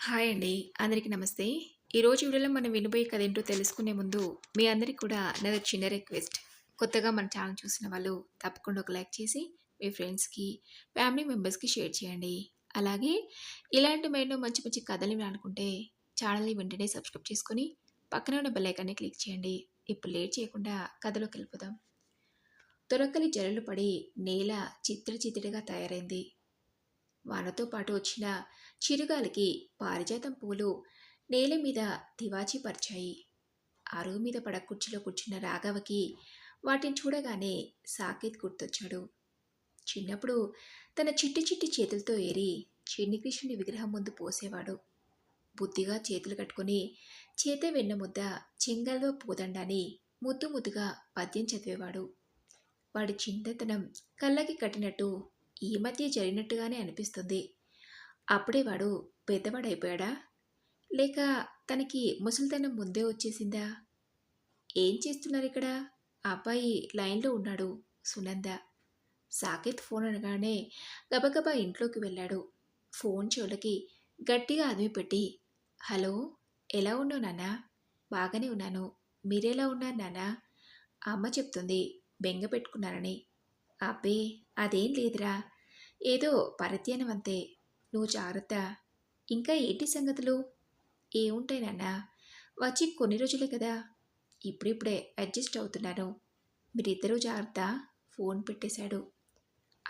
Hi అండి. అందరికీ నమస్తే. ఈరోజు వీడియోలో మనం వినబోయే కథ ఏంటో తెలుసుకునే ముందు మీ అందరికి కూడా నాది చిన్న రిక్వెస్ట్. కొత్తగా మన ఛానల్ చూసిన వాళ్ళు తప్పకుండా ఒక లైక్ చేసి మీ ఫ్రెండ్స్‌కి, ఫ్యామిలీ మెంబర్స్‌కి షేర్ చేయండి. అలాగే ఇలాంటి మరెన్నో మంచి మంచి కథలు వినాలనుకుంటే ఛానల్‌ని వెంటనే సబ్స్క్రైబ్ చేసుకొని పక్కనే ఉన్న బెల్లైకాన్ని క్లిక్ చేయండి. ఇప్పుడు లేట్ చేయకుండా కథలోకి వెళ్ళిపోదాం. తొరకలి జల్లులు పడి నేల చిత్ర చిత్తడిగా తయారైంది. వానతో పాటు వచ్చిన చిరుగాలికి పారిజాతం పూలు నేల మీద తివాచిపరిచాయి అరుగు మీద పడ కుర్చీలో కూర్చున్న రాఘవకి వాటిని చూడగానే సాకేత్ గుర్తొచ్చాడు. చిన్నప్పుడు తన చిట్టి చిట్టి చేతులతో ఏరి చిన్నికృష్ణుని విగ్రహం ముందు పోసేవాడు. బుద్ధిగా చేతులు కట్టుకుని చేత వెన్న ముద్ద చెంగల్లో పూదండాని ముద్దు ముద్దుగా పద్యం చదివేవాడు. వాడి చింతతనం కళ్ళకి కట్టినట్టు ఈ మధ్య జరిగినట్టుగానే అనిపిస్తుంది. అప్పుడే వాడు పెద్దవాడైపోయాడా? లేక తనకి ముసలితనం ముందే వచ్చేసిందా? ఏం చేస్తున్నారు ఇక్కడ ఆ అబ్బాయి లైన్లో ఉన్నాడు సునంద. సాకేత్ ఫోన్ అనగానే గబగబా ఇంట్లోకి వెళ్ళాడు. ఫోన్ చెవులకి గట్టిగా అదిమి పెట్టి హలో ఎలా ఉన్నావు నాన్న? బాగానే ఉన్నాను. మీరెలా ఉన్నారు నాన్న? అమ్మ చెప్తుంది బెంగ పెట్టుకున్నారని అబ్బే అదేం లేదురా. ఏదో పరధ్యానం అంతే నువ్వు జాగ్రత్త. ఇంకా ఏంటి సంగతులు? ఏముంటాయి నాన్న? వచ్చి కొన్ని రోజులే కదా. ఇప్పుడిప్పుడే అడ్జస్ట్ అవుతున్నాను. మీరిద్దరూ జాగ్రత్త. ఫోన్ పెట్టేశాడు.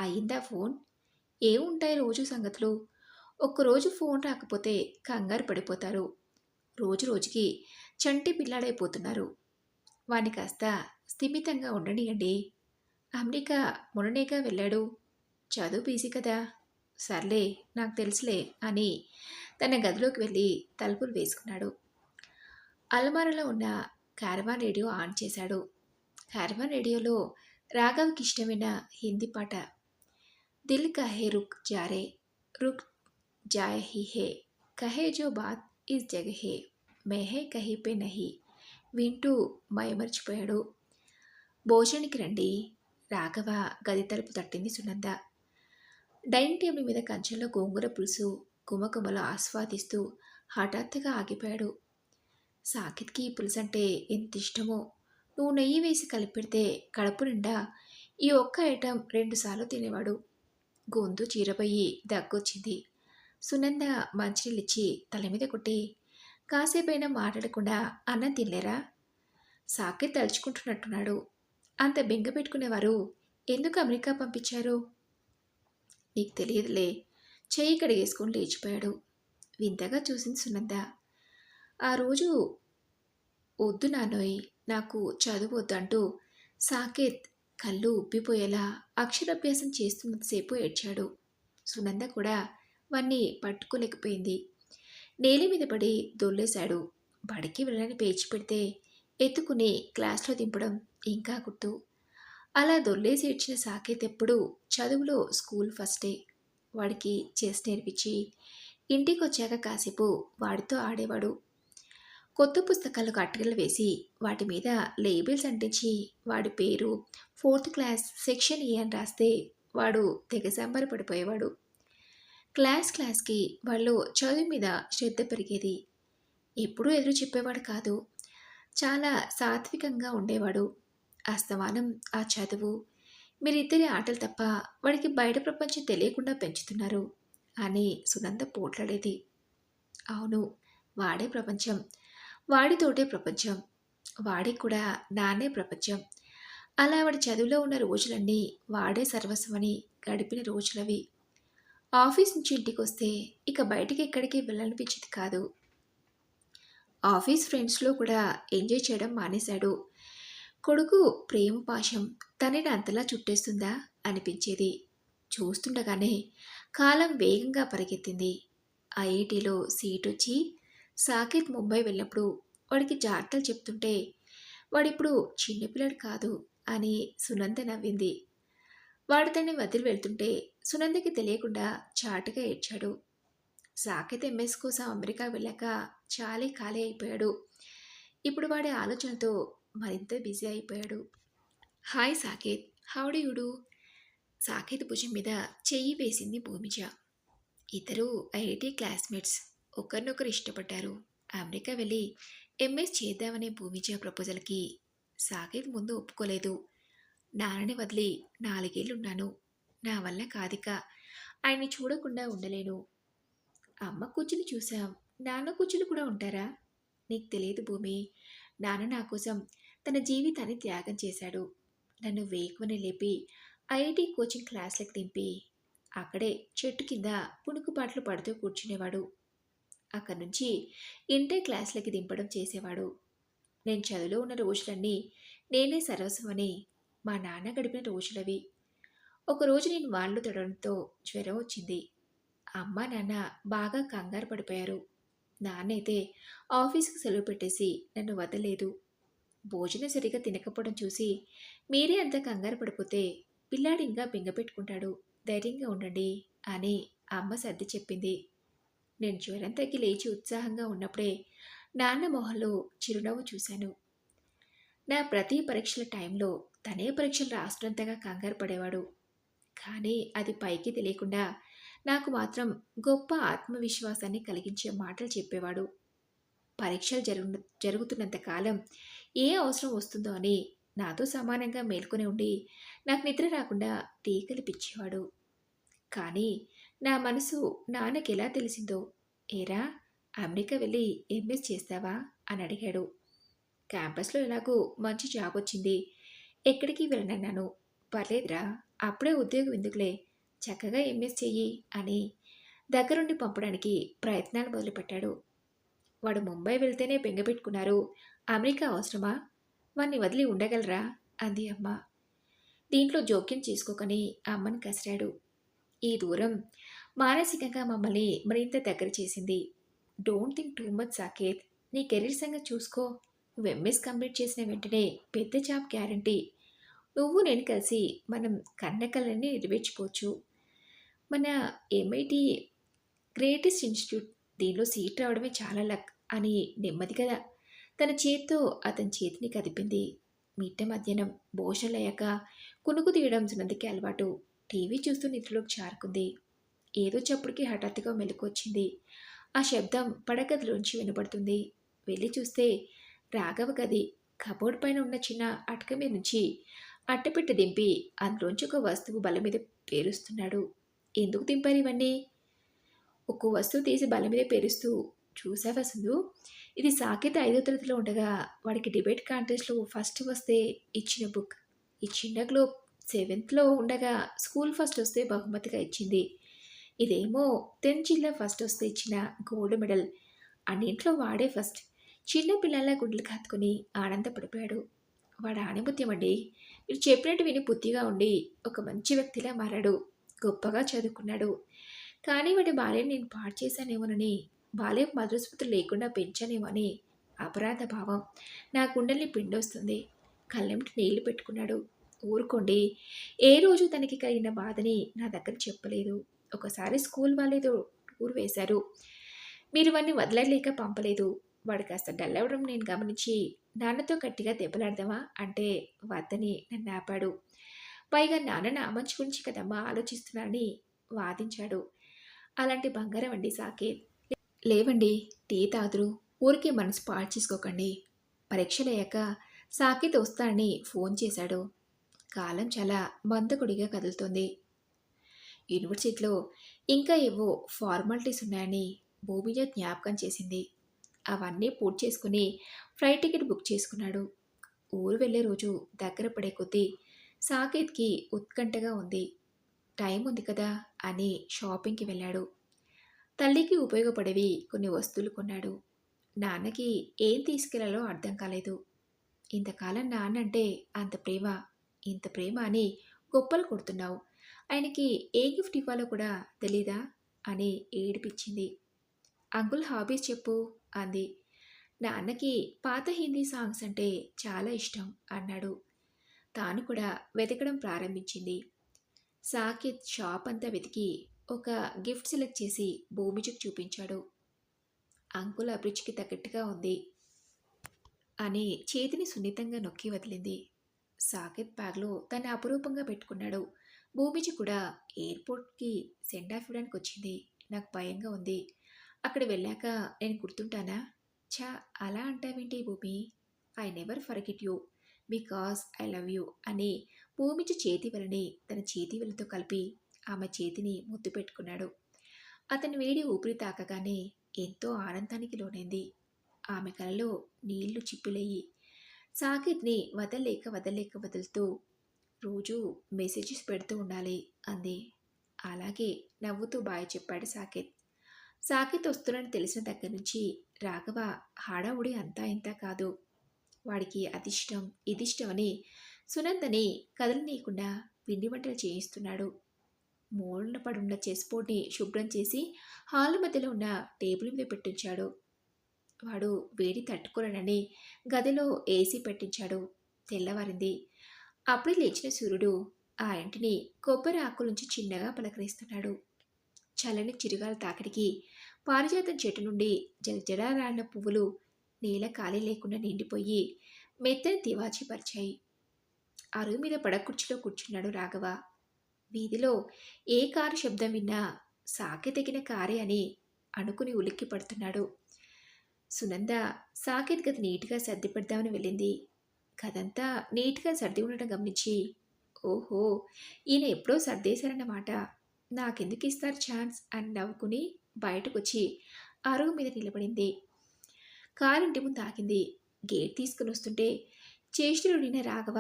అయిందా ఫోన్? ఏముంటాయి రోజు సంగతులు? ఒక్కరోజు ఫోన్ రాకపోతే కంగారు పడిపోతారు. రోజు రోజుకి చంటి పిల్లాడైపోతున్నారు. వాని కాస్త స్థిమితంగా ఉండనియండి. అమెరికా మొన్ననేగా వెళ్ళాడు. చదువు బీజీ కదా. సర్లే నాకు తెలుసులే అని తన గదిలోకి వెళ్ళి తలుపులు వేసుకున్నాడు. అల్మారాలో ఉన్న క్యారవాన్ రేడియో ఆన్ చేశాడు. క్యారవాన్ రేడియోలో రాఘవ్కి ఇష్టమైన హిందీ పాట దిల్ కహే రుక్ జారే రుక్ జాయ్ హీ హే కహే జో బాత్ ఇస్ జగహే మెహే కహీ పే నహి వింటూ మైమర్చిపోయాడు భోజనానికి రండి రాఘవ గది తలుపు తట్టింది సునంద. డైనింగ్ టేబుల్ మీద కంచెంలో గోంగూర పులుసు కుమకుమలో ఆస్వాదిస్తూ హఠాత్తుగా ఆగిపోయాడు. సాకిత్కి ఈ పులుసు అంటే ఎంత ఇష్టమో. నువ్వు నెయ్యి వేసి కలిపెడితే కడుపు నిండా ఈ ఒక్క ఐటెం రెండుసార్లు తినేవాడు. గొంతు చీరపోయి దగ్గొచ్చింది. సునంద మంచినీళ్ళిచ్చి తల మీద కొట్టి కాసేపైనా మాట్లాడకుండా అన్నం తినలేరా? సాకిత్ తలుచుకుంటున్నట్టున్నాడు. అంత బెంగ పెట్టుకునేవారు? ఎందుకు అమెరికా పంపించారు? నీకు తెలియదులే. చేయి కడిగేసుకొని లేచిపోయాడు. వింతగా చూసింది సునంద. ఆ రోజు వద్దు నానోయ్ నాకు చదువు వద్దంటూ సాకేత్ కళ్ళు ఉబ్బిపోయేలా అక్షరాభ్యాసం చేస్తున్నంతసేపు ఏడ్చాడు. సునంద కూడా వాణ్ణి పట్టుకోలేకపోయింది. నేల మీద పడి దొల్లేశాడు. బడికి వెళ్ళని పేచి పెడితే ఎత్తుకుని క్లాస్లో దింపడం ఇంకా గుర్తు. అలా దొర్లేసి ఇచ్చిన సాకేత్ ఎప్పుడు చదువులో స్కూల్ ఫస్టే. వాడికి చెస్ నేర్పించి ఇంటికి వచ్చాక కాసేపు వాడితో ఆడేవాడు. కొత్త పుస్తకాలకు అట్టగలు వేసి వాటి మీద లేబుల్స్ అంటించి వాడి పేరు ఫోర్త్ క్లాస్ సెక్షన్ ఏ అని రాస్తే వాడు తెగ సంబరపడిపోయేవాడు క్లాస్ క్లాస్కి వాళ్ళు చదువు మీద శ్రద్ధ పెరిగేది. ఎప్పుడూ ఎదురు చెప్పేవాడు కాదు. చాలా సాత్వికంగా ఉండేవాడు. అస్తమానం ఆ చదువు. మీరిద్దరి ఆటలు తప్ప వాడికి బయట ప్రపంచం తెలియకుండా పెంచుతున్నారు అని సునంద పోట్లాడేది. అవును వాడే ప్రపంచం. వాడితోటే ప్రపంచం. వాడికి కూడా నాన్నే ప్రపంచం. అలా వాడి చదువులో ఉన్న రోజులన్నీ వాడే సర్వస్వమని గడిపిన రోజులవి. ఆఫీస్ నుంచి ఇంటికి వస్తే ఇక బయటికి ఎక్కడికి వెళ్ళనిపించేది కాదు. ఆఫీస్ ఫ్రెండ్స్లో కూడా ఎంజాయ్ చేయడం మానేశాడు. కొడుకు ప్రేమ పాశం తనని అంతలా చుట్టేస్తుందా అనిపించేది. చూస్తుండగానే కాలం వేగంగా పరిగెత్తింది. ఐఐటిలో సీట్ వచ్చి సాకేత్ ముంబై వెళ్ళినప్పుడు వాడికి జాగ్రత్తలు చెప్తుంటే వాడిప్పుడు చిన్నపిల్లడు కాదు అని సునంద నవ్వింది. వాడు తన్ని వదిలి వెళ్తుంటే సునందకి తెలియకుండా చాటుగా ఏడ్చాడు. సాకేత్ ఎంఎస్ కోసం అమెరికా వెళ్ళాక చాలా ఖాళీ అయిపోయాడు. ఇప్పుడు వాడి ఆలోచనతో మరింత బిజీ అయిపోయాడు. Hi Saketh how do you do Saketh భుజం మీద చెయ్యి వేసింది భూమిజ. ఇద్దరు ఐఐటి క్లాస్మేట్స్ ఒకరినొకరు ఇష్టపడ్డారు. అమెరికా వెళ్ళి ఎంఎస్ చేద్దామనే భూమిజ ప్రపోజల్కి సాకేత్ ముందు ఒప్పుకోలేదు. నాన్నని వదిలి నాలుగేళ్ళున్నాను. నా వల్ల కాదిక. ఆయన్ని చూడకుండా ఉండలేను. అమ్మ కూర్చుని చూసాం నాన్న కూర్చుని కూడా ఉంటారా? నీకు తెలియదు భూమి. నాన్న నా కోసం తన జీవితాన్ని త్యాగం చేశాడు. నన్ను వేకువని లేపి ఐఐటి కోచింగ్ క్లాస్లకు దింపి అక్కడే చెట్టు కింద పుణుకుపాట్లు పడుతూ కూర్చునేవాడు. అక్కడి నుంచి ఇంటర్ క్లాసులకి దింపడం చేసేవాడు. నేను చదువులో ఉన్న రోజులన్నీ నేనే సర్వస్వమని మా నాన్న గడిపిన రోజులవి. ఒకరోజు నేను వాళ్ళు తడడంతో జ్వరం వచ్చింది. అమ్మ నాన్న బాగా కంగారు పడిపోయారు. నాన్నైతే ఆఫీస్కి సెలవు పెట్టేసి నన్ను వదలేదు భోజనం సరిగా తినకపోవడం చూసి మీరే అంత కంగారు పడిపోతే పిల్లాడు ఇంకా బింగపెట్టుకుంటాడు ధైర్యంగా ఉండండి అని అమ్మ సర్ది చెప్పింది. నేను జ్వరం తగ్గి లేచి ఉత్సాహంగా ఉన్నప్పుడే నాన్న మొహంలో చిరునవ్వు చూశాను. నా ప్రతి పరీక్షల టైంలో తనే పరీక్షలు రాస్తున్నంతగా కంగారు పడేవాడు. కానీ అది పైకి తెలియకుండా నాకు మాత్రం గొప్ప ఆత్మవిశ్వాసాన్ని కలిగించే మాటలు చెప్పేవాడు. పరీక్షలు జరుగు జరుగుతున్నంత కాలం ఏ అవసరం వస్తుందో అని నాతో సమానంగా మేల్కొని ఉండి నాకు నిద్ర రాకుండా టీకలిపిచ్చేవాడు కానీ నా మనసు నాన్నకి ఎలా తెలిసిందో ఏరా అమెరికా వెళ్ళి ఎంఎస్ చేస్తావా? అని అడిగాడు. క్యాంపస్లో ఎలాగో మంచి జాబ్ వచ్చింది. ఎక్కడికి వెళ్ళనన్నాను. పర్లేదురా అప్పుడే ఉద్యోగం ఎందుకులే? చక్కగా ఎంఎస్ చెయ్యి అని దగ్గరుండి పంపడానికి ప్రయత్నాలు మొదలుపెట్టాడు. వాడు ముంబై వెళ్తేనే బెంగపెట్టుకున్నారు అమెరికా అవసరమా? వాణ్ణి వదిలి ఉండగలరా? అంది అమ్మ. దీంట్లో జోక్యం చేసుకోకని అమ్మని కసిరాడు. ఈ దూరం మానసికంగా మమ్మల్ని మరింత దగ్గర చేసింది. Don't think too much Saketh. నీ కెరీర్ సంగతి చూసుకో. నువ్వు ఎంఎస్ కంప్లీట్ చేసిన వెంటనే పెద్ద జాబ్ గ్యారంటీ. నువ్వు నేను కలిసి మనం కన్నకలన్నీ నెరవేర్చుకోవచ్చు. మన ఎంఐటి గ్రేటెస్ట్ ఇన్స్టిట్యూట్ దీనిలో సీట్ రావడమే చాలా లక్ అని నెమ్మదిగా తన చేత్తో అతని చేతిని కదిపింది. మిట్ట మధ్యాహ్నం భోషలయ్యాక కునుకు తీయడం సునందికి అలవాటు. టీవీ చూస్తూ నిద్రలోకి చారుకుంది ఏదో చప్పుడుకి హఠాత్తుగా మెలకొచ్చింది ఆ శబ్దం పడగదిలోంచి వినబడుతుంది వెళ్ళి చూస్తే రాఘవ గది కబోర్డ్ పైన ఉన్న చిన్న అటక మీద నుంచి అట్టపెట్ట దింపి అందులోంచి ఒక వస్తువు బల మీద పేరుస్తున్నాడు. ఎందుకు దింపారు ఇవన్నీ? ఒక్కో వస్తువు తీసి బల మీద పేరుస్తూ చూసావా సుందు? ఇది సాకేత ఐదో తరగతిలో ఉండగా వాడికి డిబేట్ కాంటెస్ట్లో ఫస్ట్ వస్తే ఇచ్చిన బుక్. ఈ చిన్న గ్లోబ్ సెవెంత్లో ఉండగా స్కూల్ ఫస్ట్ వస్తే బహుమతిగా ఇచ్చింది. ఇదేమో టెన్త్ జిల్లా ఫస్ట్ వస్తే ఇచ్చిన గోల్డ్ మెడల్. అన్నింట్లో వాడే ఫస్ట్. చిన్న పిల్లల గుడ్లు కాత్తుకుని ఆనందపడిపోయాడు. వాడు ఆణిముత్యం అండి మీరు చెప్పినట్టు విని బుద్ధిగా ఉండి ఒక మంచి వ్యక్తిలా మారాడు. గొప్పగా చదువుకున్నాడు. కానీ వాడి బాల్యం నేను పాడు చేశానేమోనని బాల్యం మధురస్మృతులు లేకుండా పెంచానేమని. అపరాధ భావం. నా కుండల్ని పిండొస్తుంది. కళ్ళెంటి నీళ్ళు పెట్టుకున్నాడు. ఊరుకోండి. ఏ రోజు తనకి కలిగిన బాధని నా దగ్గర చెప్పలేదు. ఒకసారి స్కూల్ వాళ్ళేదో టూర్ వేశారు. మీరు వాడిని వదలలేక పంపలేదు. వాడు కాస్త డల్ అవ్వడం నేను గమనించి నాన్నతో గట్టిగా దెబ్బలాడదామా? అంటే వద్దని నన్ను ఆపాడు. పైగా నాన్న నా మంచి గురించి కదమ్మా ఆలోచిస్తున్నానని వాదించాడు. అలాంటి బంగారం అండి సాకేత్. లేవండి టీ తాదురు ఊరికే మనసు పాడు చేసుకోకండి. పరీక్షలయ్యాక సాకేత్ వస్తానని ఫోన్ చేశాడు. కాలం చాలా మందకుడిగా కదులుతుంది. యూనివర్సిటీలో ఇంకా ఏవో ఫార్మాలిటీస్ ఉన్నాయని భూమిజ జ్ఞాపకం చేసింది. అవన్నీ పూర్తి చేసుకుని ఫ్లైట్ టికెట్ బుక్ చేసుకున్నాడు. ఊరు వెళ్ళే రోజు దగ్గర పడే కొద్దీ సాకేత్కి ఉత్కంఠగా ఉంది. టైం ఉంది కదా అని షాపింగ్కి వెళ్ళాడు. తల్లికి ఉపయోగపడేవి కొన్ని వస్తువులు కొన్నాడు. నాన్నకి ఏం తీసుకెళ్ళాలో అర్థం కాలేదు. ఇంతకాలం నాన్న అంటే అంత ప్రేమ ఇంత ప్రేమ అని గొప్పలు కొడుతున్నావు. ఆయనకి ఏ గిఫ్ట్ ఇవ్వాలో కూడా తెలీదా అని ఏడిపించింది. అంకుల్ హాబీస్ చెప్పు అంది. నాన్నకి పాత హిందీ సాంగ్స్ అంటే చాలా ఇష్టం అన్నాడు. తాను కూడా వెతకడం ప్రారంభించింది. సాకిత్ షాప్ అంతా వెతికి ఒక గిఫ్ట్ సెలెక్ట్ చేసి భూమిజకు చూపించాడు. అంకుల్ అభిరుచికి తగ్గట్టుగా ఉంది అని చేతిని సున్నితంగా నొక్కి వదిలింది. సాకిత్ బ్యాగ్లో తను అపురూపంగా పెట్టుకున్నాడు. భూమిజి కూడా ఎయిర్పోర్ట్కి సెండ్ ఆఫ్ ఇవ్వడానికి వచ్చింది. నాకు భయంగా ఉంది. అక్కడ వెళ్ళాక నేను గుర్తుంటానా? ఛా అలా అంటావేంటి Bhoomi? I never forget you. Because I love you అని భూమిజ చేతి వలని తన చేతి వలతో కలిపి ఆమె చేతిని ముద్దు పెట్టుకున్నాడు. అతని వేడి ఊపిరి తాకగానే ఎంతో ఆనందానికి లోనైంది. ఆమె కలలో నీళ్ళు చిప్పిలయ్యి సాకిత్ని వదలలేక వదలేక వదులుతూ రోజు మెసేజెస్ పెడుతూ ఉండాలి అంది. అలాగే నవ్వుతూ బాయ్ చెప్పాడు సాకిత్. సాకిత్ వస్తున్నాడని తెలిసిన దగ్గర నుంచి రాఘవ హడావుడి అంతా ఇంత కాదు. వాడికి అదిష్టం ఇదిష్టం అని సునందని కదలనీయకుండా పిండి వంటలు చేయిస్తున్నాడు. మూలన పడున్న చెస్ బోర్డ్ని శుభ్రం చేసి హాల్ మధ్యలో ఉన్న టేబుల్ మీద పెట్టించాడు. వాడు వేడి తట్టుకోలేనని గదిలో ఏసీ పెట్టించాడు. తెల్లవారింది. అప్పుడే లేచిన సూర్యుడు ఆ ఇంటిని కొబ్బరి ఆకుల నుంచి చిన్నగా పలకరిస్తున్నాడు. చల్లని చిరుగాల తాకిడికి పారిజాతం చెట్టు నుండి జలజలా రాడిన పువ్వులు నేల ఖాళీ లేకుండా నిండిపోయి మెత్తని తివాచి పరిచాయి అరువు మీద పడకుర్చీలో కూర్చున్నాడు రాఘవ. వీధిలో ఏ కారు శబ్దం విన్నా సాకె తెగిన కారే అని అనుకుని ఉలిక్కి పడుతున్నాడు. సునంద సాకేత్ గది నీట్గా సర్ది పెడదామని వెళ్ళింది. గదంతా నీట్గా సర్ది ఉండటం గమనించి ఓహో ఈయన ఎప్పుడో సర్దేశారన్నమాట. నాకెందుకు ఇస్తారు ఛాన్స్ అని నవ్వుకుని బయటకొచ్చి అరుగు మీద నిలబడింది. కారింటి ముందు ఆగింది. గేట్ తీసుకుని వస్తుంటే చేష్టలుడిన రాఘవ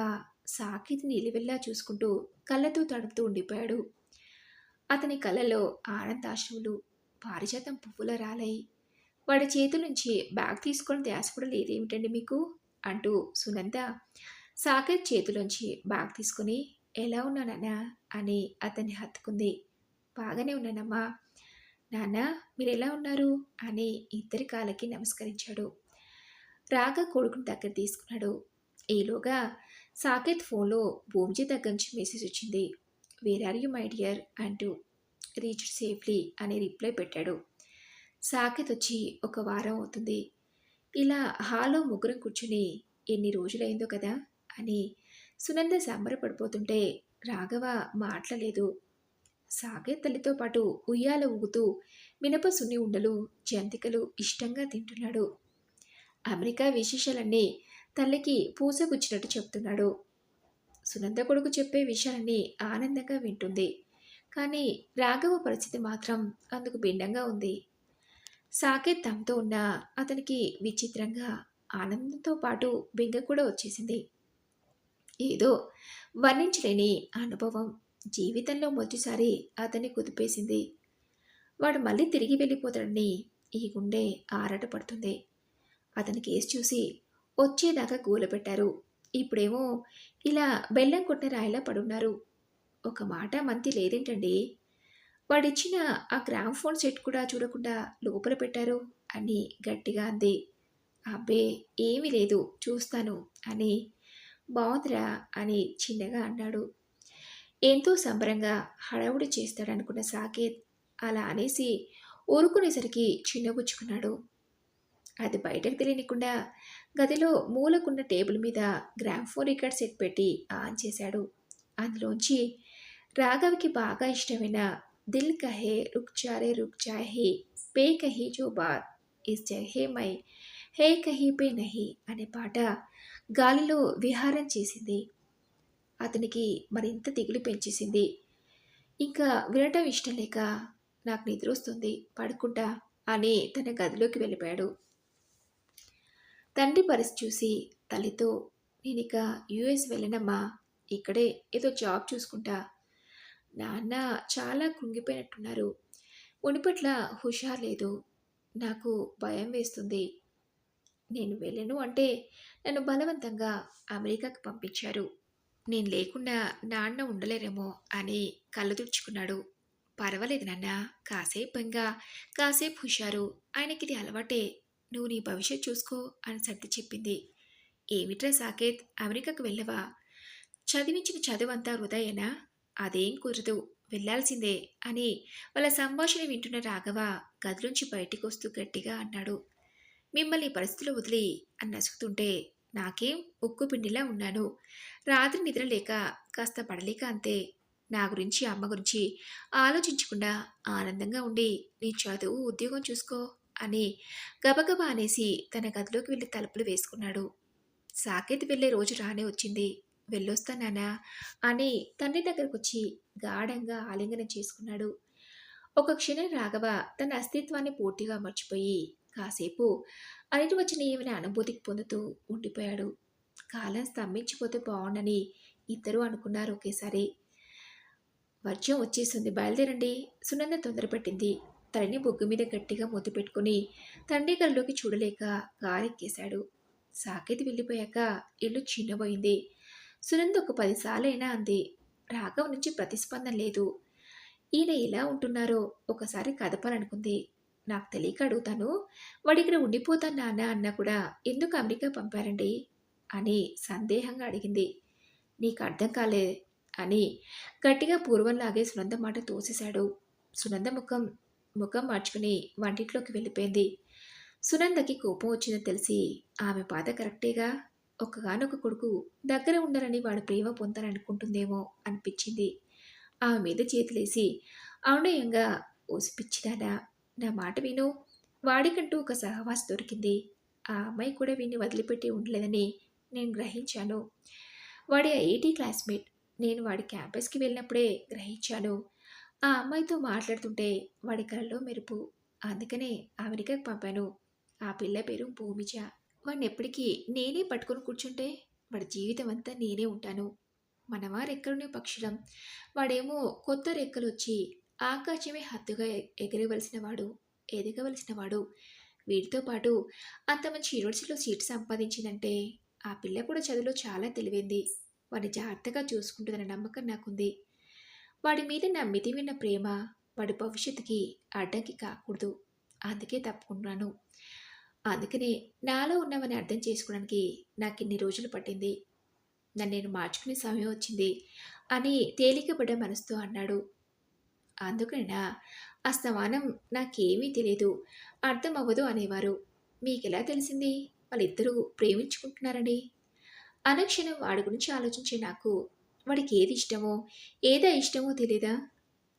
సాకితి నిలివెల్లా చూసుకుంటూ కళ్ళతో తడుపుతూ ఉండిపోయాడు. అతని కళ్ళలో ఆనందాశ్రువులు పారిజాతం పువ్వుల రాలై వాడి చేతుల నుంచి బ్యాగ్ తీసుకొని ధ్యాస కూడా లేదేమిటండి మీకు? అంటూ సునంద సాకేత్ చేతిలోంచి బ్యాగ్ తీసుకుని ఎలా ఉన్నానన్నా అని అతన్ని హత్తుకుంది. బాగానే ఉన్నానమ్మా. నాన్న మీరు ఎలా ఉన్నారు? అని ఇద్దరి కాళ్ళకి నమస్కరించాడు. రాగా కొడుకుని దగ్గర తీసుకున్నాడు. ఈలోగా సాకేత్ ఫోన్లో భూమిజీ దగ్గర నుంచి మెసేజ్ వచ్చింది. Where are you my dear అంటూ రీచ్ సేఫ్లీ అని రిప్లై పెట్టాడు. సాకేత్ వచ్చి ఒక వారం అవుతుంది. ఇలా హాల్లో ముగ్గురం కూర్చుని ఎన్ని రోజులైందో కదా? అని సునంద సంబరపడిపోతుంటే రాఘవ మాట్లాడలేదు. సాకేత్ తల్లితో పాటు ఉయ్యాల ఊగుతూ మినప సున్ని ఉండలు జంతికలు ఇష్టంగా తింటున్నాడు. అమెరికా విశేషాలన్నీ తల్లికి పూసగుచ్చినట్టు చెప్తున్నాడు. సునంద కొడుకు చెప్పే విషయాన్ని ఆనందంగా వింటుంది. కానీ రాఘవ పరిస్థితి మాత్రం అందుకు భిన్నంగా ఉంది. సాకేత్ తమతో ఉన్న అతనికి విచిత్రంగా ఆనందంతో పాటు బింగ కూడా వచ్చేసింది. ఏదో వర్ణించలేని అనుభవం జీవితంలో మొదటిసారి అతన్ని కుదిపేసింది. వాడు మళ్ళీ తిరిగి వెళ్ళిపోతాడని ఈ గుండె ఆరాటపడుతుంది. అతని కేసు చూసి వచ్చేదాకా గూలపెట్టారు ఇప్పుడేమో ఇలా బెల్లం కొట్టిన రాయిలా పడున్నారు. ఒక మాట మంతి లేదేంటండి? వాడిచ్చిన ఆ గ్రామ్ ఫోన్ సెట్ కూడా చూడకుండా లోపల పెట్టారు అని గట్టిగా అంది. అబ్బే ఏమీ లేదు చూస్తాను అని బాగుందిరా అని చిన్నగా అన్నాడు. ఎంతో సంబరంగా హడావుడి చేస్తాడనుకున్న సాకేత్ అలా అనేసి ఊరుకునేసరికి చిన్నబుచ్చుకున్నాడు అది బయటకు తెలియనికుండా గదిలో మూలకున్న టేబుల్ మీద గ్రామ్ఫోన్ రికార్డ్ సెట్ పెట్టి ఆన్ చేశాడు. అందులోంచి రాఘవ్కి బాగా ఇష్టమైన దిల్ కహే రుక్ చారే రుక్ చాహే పే కహీ జో బాత్ ఇస్ హే మై హే కహీ పే నహి అనే పాట గాలిలో విహారం చేసింది. అతనికి మరింత దిగులు పెంచేసింది. ఇంకా వినటం ఇష్టం లేక నాకు నిద్ర వస్తుంది పడుకుంటా అని తన గదిలోకి వెళ్ళిపోయాడు. తండ్రి పరిస్థితి చూసి తల్లితో నేను ఇక యుఎస్ వెళ్ళనమ్మా ఇక్కడే ఏదో జాబ్ చూసుకుంటా. నాన్న చాలా కృంగిపోయినట్టున్నారు. మునిపట్ల హుషార్ లేదు. నాకు భయం వేస్తుంది. నేను వెళ్ళను అంటే నన్ను బలవంతంగా అమెరికాకి పంపించారు. నేను లేకుండా నాన్న ఉండలేరేమో అని కళ్ళు తుడుచుకున్నాడు. పర్వాలేదు నాన్న కాసేపు ఇంకా కాసేపు హుషారు. ఆయనకి ఇది అలవాటే. నువ్వు నీ భవిష్యత్ చూసుకో అని సర్ది చెప్పింది. ఏమిట్రా సాకేత్? అమెరికాకు వెళ్ళవా? చదివించిన చదువంతా హృదయనా అదేం కుదరదు వెళ్ళాల్సిందే అని వాళ్ళ సంభాషణ వింటున్న రాఘవ గదిలోంచి బయటికి వస్తూ గట్టిగా అన్నాడు. మిమ్మల్ని పరిస్థితులు వదిలి అని నసుకుతుంటే నాకేం ఉక్కు పిండిలా ఉన్నాను. రాత్రి నిద్ర లేక కాస్త పడలేక అంతే. నా గురించి అమ్మ గురించి ఆలోచించకుండా ఆనందంగా ఉండి నీ చదువు ఉద్యోగం చూసుకో అని గబగబా అనేసి తన గదిలోకి వెళ్ళి తలుపులు వేసుకున్నాడు. సాకేత్ వెళ్ళే రోజు రానే వచ్చింది. వెళ్ళొస్తానా అని తండ్రి దగ్గరకు వచ్చి గాఢంగా ఆలింగనం చేసుకున్నాడు. ఒక క్షణం రాఘవ తన అస్తిత్వాన్ని పూర్తిగా మర్చిపోయి కాసేపు అనిటి వచ్చిన ఏమైనా అనుభూతికి పొందుతూ ఉండిపోయాడు. కాలం స్తంభించిపోతే బాగుండని ఇద్దరూ అనుకున్నారు ఒకేసారి. వర్షం వచ్చేసింది. బయలుదేరండి. సునంద తొందరపెట్టింది. తలని బొగ్గు మీద గట్టిగా ముద్దు పెట్టుకుని తండ్రి కళ్ళలోకి చూడలేక కారెక్కేశాడు సాకేతి వెళ్ళిపోయాక ఇల్లు చిన్నబోయింది. సునంద ఒక పదిసార్లైనా అంది రాఘవ్ నుంచి ప్రతిస్పందన లేదు. ఈయన ఎలా ఉంటున్నారో ఒకసారి కదపాలనుకుంది. నాకు తెలియక అడుగుతాను. వాడి ఇక్కడ ఉండిపోతాను నాన్న అన్నా కూడా ఎందుకు అమెరికా పంపారండి? అని సందేహంగా అడిగింది. నీకు అర్థం కాలే అని గట్టిగా పూర్వంలాగే సునంద మాట తోసేశాడు. సునంద ముఖం ముఖం మార్చుకుని వంటింట్లోకి వెళ్ళిపోయింది. సునందకి కోపం వచ్చిందని తెలిసి ఆమె బాధ కరెక్టేగా? ఒక్కగానొక కొడుకు దగ్గర ఉండాలని వాడు ప్రేమ పొందాలనుకుంటుందేమో అనిపించింది. ఆమె మీద చేతులేసి ఔనయంగా ఓసిపిచ్చిదానా నా మాట విను. వాడికంటూ ఒక సహవాసి దొరికింది. ఆ అమ్మాయి కూడా వీడిని వదిలిపెట్టి ఉండలేదని నేను గ్రహించాను. వాడి ఐఐటి క్లాస్మేట్. నేను వాడి క్యాంపస్కి వెళ్ళినప్పుడే గ్రహించాను. ఆ అమ్మాయితో మాట్లాడుతుంటే వాడి కళ్ళలో మెరుపు. అందుకనే అమెరికాకి పంపాను. ఆ పిల్ల పేరు భూమిజ. వాడిని ఎప్పటికీ నేనే పట్టుకొని కూర్చుంటే వాడి జీవితం అంతా నేనే ఉంటాను. మనమా రెక్కలునే పక్షులం. వాడేమో కొత్త రెక్కలు వచ్చి ఆకాశమే హద్దుగా ఎగరవలసిన వాడు ఎదగవలసిన వాడు. వీటితో పాటు అంత మంచి యూనివర్సిటీలో సీట్ సంపాదించిందంటే ఆ పిల్ల కూడా చదువులో చాలా తెలివైంది. వాడిని జాగ్రత్తగా చూసుకుంటుందన్న నమ్మకం నాకుంది. వాడి మీద నా మితివిన్న ప్రేమ వాడి భవిష్యత్తుకి అడ్డంకి కాకూడదు. అందుకే తప్పుకుంటున్నాను. అందుకనే నాలో ఉన్నవని అర్థం చేసుకోవడానికి నాకు ఇన్ని రోజులు పట్టింది. నన్ను నేను మార్చుకునే సమయం వచ్చింది అని తేలికపడ్డ మనసుతో అన్నాడు. అందుకనేనా? అస్తమానం నాకేమీ తెలియదు అర్థం అవ్వదు అనేవారు. మీకెలా తెలిసింది? వాళ్ళిద్దరూ ప్రేమించుకుంటున్నారని? అనక్షణం వాడి గురించి ఆలోచించే నాకు వాడికి ఏది ఇష్టమో ఏదో ఇష్టమో తెలీదా?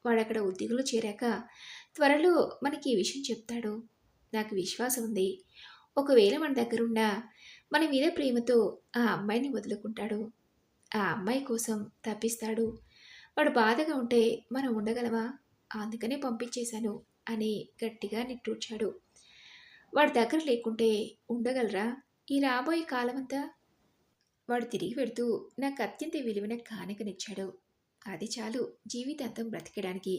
వాడు అక్కడ ఉద్యోగంలో చేరాక త్వరలో మనకి ఈ విషయం చెప్తాడు. నాకు విశ్వాసం ఉంది. ఒకవేళ మన దగ్గరుండా మన మీద ప్రేమతో ఆ అమ్మాయిని వదులుకుంటాడు. ఆ అమ్మాయి కోసం తప్పిస్తాడు. వాడు బాధగా ఉంటే మనం ఉండగలమా? అందుకనే పంపించేశాను అని గట్టిగా నిట్టూర్చాడు. వాడి దగ్గర లేకుంటే ఉండగలరా? ఈ రాబోయే కాలమంతా వాడు తిరిగి పెడుతూ నాకు అత్యంత విలువైన కానుకనిచ్చాడు. అది చాలు జీవితాంతం బ్రతికడానికి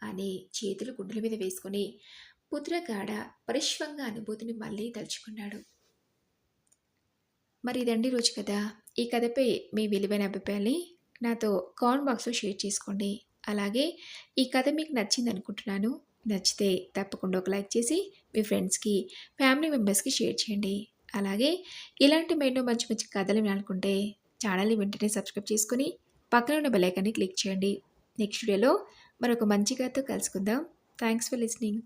అని చేతులు గుండెల మీద వేసుకొని పుత్రగాడ పరిశ్వంగా అనుభూతిని మళ్ళీ తలుచుకున్నాడు. మరి ఇదండి రోజు కథ. ఈ కథపై మీ విలువైన అభిప్రాయాన్ని నాతో కామెంట్ బాక్స్లో షేర్ చేసుకోండి. అలాగే ఈ కథ మీకు నచ్చింది అనుకుంటున్నాను నచ్చితే తప్పకుండా ఒక లైక్ చేసి మీ ఫ్రెండ్స్కి ఫ్యామిలీ మెంబర్స్కి షేర్ చేయండి. అలాగే ఇలాంటి మరెన్నో మంచి మంచి కథలు వినాలనుకుంటే ఛానల్ని వెంటనే సబ్స్క్రైబ్ చేసుకుని పక్కన ఉన్న బెలైకాన్ని క్లిక్ చేయండి. నెక్స్ట్ వీడియోలో మరొక మంచి కథతో కలుసుకుందాం. Thanks for listening.